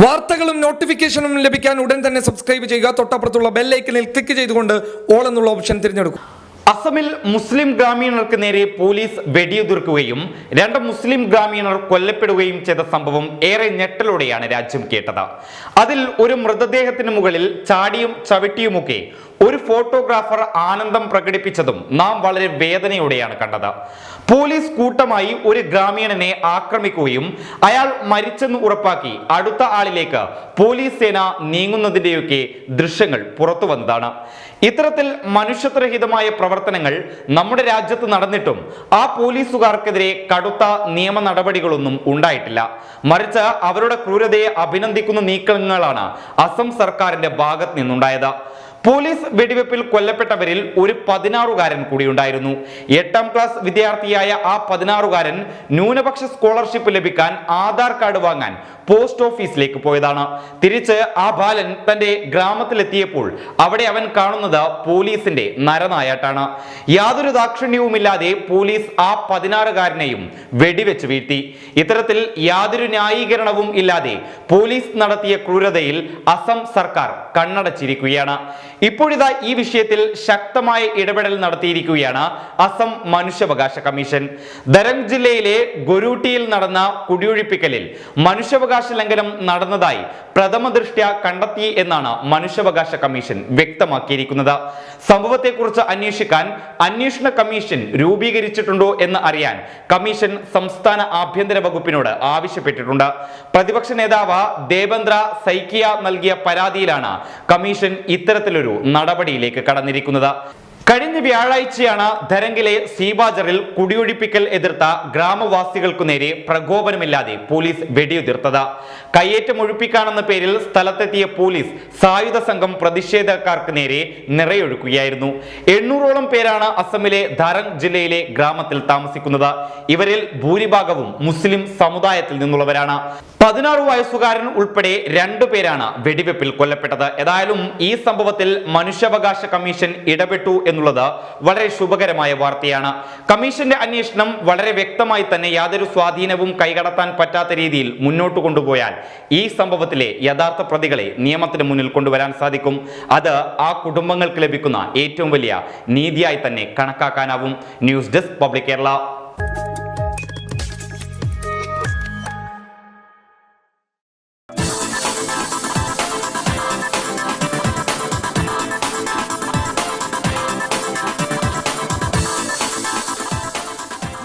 വാർത്തകളും നോട്ടിഫിക്കേഷനും ലഭിക്കാൻ ഉടൻ തന്നെ സബ്സ്ക്രൈബ് ചെയ്യുക. തൊട്ടപ്പുറത്തുള്ള ബെല്ലൈക്കനിൽ ക്ലിക്ക് ചെയ്തുകൊണ്ട് ഓൾ എന്നുള്ള ഓപ്ഷൻ തിരഞ്ഞെടുക്കും. അസമിൽ മുസ്ലിം ഗ്രാമീണർക്ക് നേരെ പോലീസ് വെടിയുതിർക്കുകയും രണ്ട് മുസ്ലിം ഗ്രാമീണർ കൊല്ലപ്പെടുകയും ചെയ്ത സംഭവം ഏറെ ഞെട്ടലോടെയാണ് രാജ്യം കേട്ടത്. അതിൽ ഒരു മൃതദേഹത്തിന് മുകളിൽ ചാടിയും ചവിട്ടിയുമൊക്കെ ഒരു ഫോട്ടോഗ്രാഫർ ആനന്ദം പ്രകടിപ്പിച്ചതും നാം വളരെ വേദനയോടെയാണ് കണ്ടത്. പോലീസ് കൂട്ടമായി ഒരു ഗ്രാമീണനെ ആക്രമിക്കുകയും അയാൾ മരിച്ചെന്ന് ഉറപ്പാക്കി അടുത്ത ആളിലേക്ക് പോലീസ് സേന നീങ്ങുന്നതിന്റെയൊക്കെ ദൃശ്യങ്ങൾ പുറത്തു വന്നതാണ്. ഇത്തരത്തിൽ മനുഷ്യത്വരഹിതമായ പ്രവർത്തനങ്ങൾ നമ്മുടെ രാജ്യത്ത് നടന്നിട്ടും ആ പോലീസുകാർക്കെതിരെ കടുത്ത നിയമ നടപടികളൊന്നും ഉണ്ടായിട്ടില്ല. മറിച്ച് അവരുടെ ക്രൂരതയെ അഭിനന്ദിക്കുന്ന നീക്കങ്ങളാണ് അസം സർക്കാരിന്റെ ഭാഗത്ത് നിന്നുണ്ടായത്. പോലീസ് വെടിവെപ്പിൽ കൊല്ലപ്പെട്ടവരിൽ ഒരു പതിനാറുകാരൻ കൂടിയുണ്ടായിരുന്നു. എട്ടാം ക്ലാസ് വിദ്യാർത്ഥിയായ ആ പതിനാറുകാരൻ ന്യൂനപക്ഷ സ്കോളർഷിപ്പ് ലഭിക്കാൻ ആധാർ കാർഡ് വാങ്ങാൻ പോസ്റ്റ് ഓഫീസിലേക്ക് പോയതാണ്. തിരിച്ച് ആ ബാലൻ തന്റെ ഗ്രാമത്തിലെത്തിയപ്പോൾ അവിടെ അവൻ കാണുന്നത് പോലീസിന്റെ നരനായാട്ടാണ്. യാതൊരു ദാക്ഷിണ്യവുമില്ലാതെ പോലീസ് ആ പതിനാറുകാരനെയും വെടിവെച്ച് വീഴ്ത്തി. ഇത്തരത്തിൽ യാതൊരു ന്യായീകരണവും ഇല്ലാതെ പോലീസ് നടത്തിയ ക്രൂരതയിൽ അസം സർക്കാർ കണ്ണടച്ചിരിക്കുകയാണ്. ഇപ്പോഴിതാ ഈ വിഷയത്തിൽ ശക്തമായ ഇടപെടൽ നടത്തിയിരിക്കുകയാണ് അസം മനുഷ്യാവകാശ കമ്മീഷൻ. ദരംഗ് ജില്ലയിലെ ഗുരൂട്ടിയിൽ നടന്ന കുടിയൊഴിപ്പിക്കലിൽ മനുഷ്യാവകാശ ലംഘനം നടന്നതായി പ്രഥമ ദൃഷ്ട്യ കണ്ടെത്തി എന്നാണ് മനുഷ്യാവകാശ കമ്മീഷൻ വ്യക്തമാക്കിയിരിക്കുന്നത്. സംഭവത്തെക്കുറിച്ച് അന്വേഷിക്കാൻ അന്വേഷണ കമ്മീഷൻ രൂപീകരിച്ചിട്ടുണ്ടോ എന്ന് അറിയാൻ കമ്മീഷൻ സംസ്ഥാന ആഭ്യന്തര വകുപ്പിനോട് ആവശ്യപ്പെട്ടിട്ടുണ്ട്. പ്രതിപക്ഷ നേതാവ് ദേവന്ദ്ര സൈക്കിയ നൽകിയ പരാതിയിലാണ് കമ്മീഷൻ ഇത്തരത്തിലൊരു നടപടിയിലേക്ക് കടന്നിരിക്കുന്നത്. കഴിഞ്ഞ വ്യാഴാഴ്ചയാണ് ധരംഗിലെ സീബാജറിൽ കുടിയൊഴിപ്പിക്കൽ എതിർത്ത ഗ്രാമവാസികൾക്കു നേരെ പ്രകോപനമില്ലാതെ പോലീസ് വെടിയുതിർത്തത്. കയ്യേറ്റം ഒഴിപ്പിക്കാണെന്ന പേരിൽ സ്ഥലത്തെത്തിയ പോലീസ് സായുധ സംഘം പ്രതിഷേധക്കാർക്ക് നേരെ നിറയൊഴുക്കുകയായിരുന്നു. എണ്ണൂറോളം പേരാണ് അസമിലെ ധരംഗ് ജില്ലയിലെ ഗ്രാമത്തിൽ താമസിക്കുന്നത്. ഇവരിൽ ഭൂരിഭാഗവും മുസ്ലിം സമുദായത്തിൽ നിന്നുള്ളവരാണ്. പതിനാറ് വയസ്സുകാരൻ ഉൾപ്പെടെ രണ്ടു പേരാണ് വെടിവെപ്പിൽ കൊല്ലപ്പെട്ടത്. ഏതായാലും ഈ സംഭവത്തിൽ മനുഷ്യാവകാശ കമ്മീഷൻ ഇടപെട്ടു എന്നുള്ളത് വളരെ ശുഭകരമായ വാർത്തയാണ്. കമ്മീഷന്റെ അന്വേഷണം വളരെ വ്യക്തമായി തന്നെ യാതൊരു സ്വാധീനവും കൈകടത്താൻ പറ്റാത്ത രീതിയിൽ മുന്നോട്ട് കൊണ്ടുപോയാൽ ഈ സംഭവത്തിലെ യഥാർത്ഥ പ്രതികളെ നിയമത്തിന് മുന്നിൽ കൊണ്ടുവരാൻ സാധിക്കും. അത് ആ കുടുംബങ്ങൾക്ക് ലഭിക്കുന്ന ഏറ്റവും വലിയ നീതിയായി തന്നെ കണക്കാക്കാനാവും. News desk public Kerala.